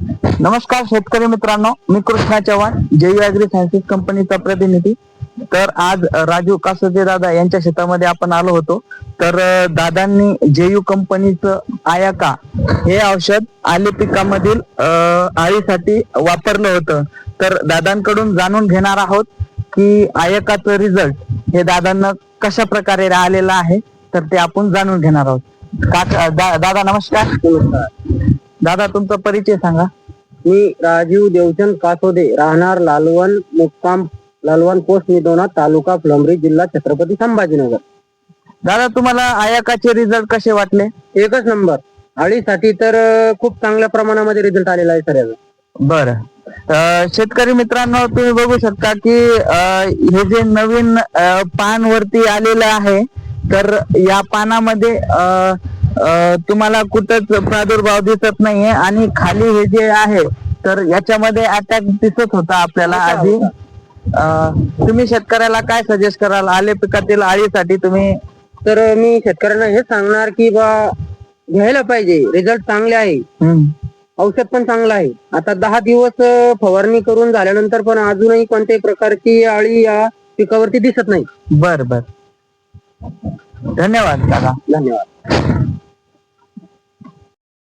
नमस्कार शेतकरी मित्रांनो मी कृष्णा चव्हाण जय अॅग्री सायन्सेस कंपनीचा प्रतिनिधी. तर आज राजू कासोदे दादा यांच्या शेतामध्ये आपण आलो होतो. तर दादांनी जेयू कंपनीचं आयाका हे औषध आले पिकामधील आळीसाठी वापरलं होतं. तर दादांकडून जाणून घेणार आहोत की आयकाचं रिझल्ट हे दादांना कशा प्रकारे आलेलं आहे तर ते आपण जाणून घेणार आहोत. काका दा- दादा नमस्कार. दादा तुमचा परिचय सांगा. मी राजीव देवचंद कासोदे. राहणार लालवन मुक्काम लालवन पोस्ट निदोना तालुका फुलंब्री जिल्हा छत्रपती संभाजीनगर. दादा तुम्हाला आयाकाचे रिझल्ट कसे वाटले? एकच नंबर. अळीसाठी तर अं, खूप चांगल्या प्रमाणामध्ये रिझल्ट आलेला आहे सर याचा बर शेतकरी मित्रांनो तुम्ही बघू शकता की अ, हे जे नवीन अ, पान वरती आलेलं आहे तर या पानामध्ये अ, तुम्हाला कुठंच प्रादुर्भाव दिसत नाहीये. आणि खाली हे जे आहे तर याच्यामध्ये अटॅक दिसत होता आपल्याला आधी. तुम्ही शेतकऱ्याला काय सजेस्ट कराल? आले पिकातील आळीसाठी तुम्ही? तर मी शेतकऱ्यांना हेच सांगणार की बा घ्यायला पाहिजे. रिझल्ट चांगले आहे. औषध पण चांगलं आहे. आता दहा दिवस फवारणी करून झाल्यानंतर पण अजूनही कोणत्याही प्रकारची अळी या पिकावरती दिसत नाही. बर बर. धन्यवाद दादा. धन्यवाद.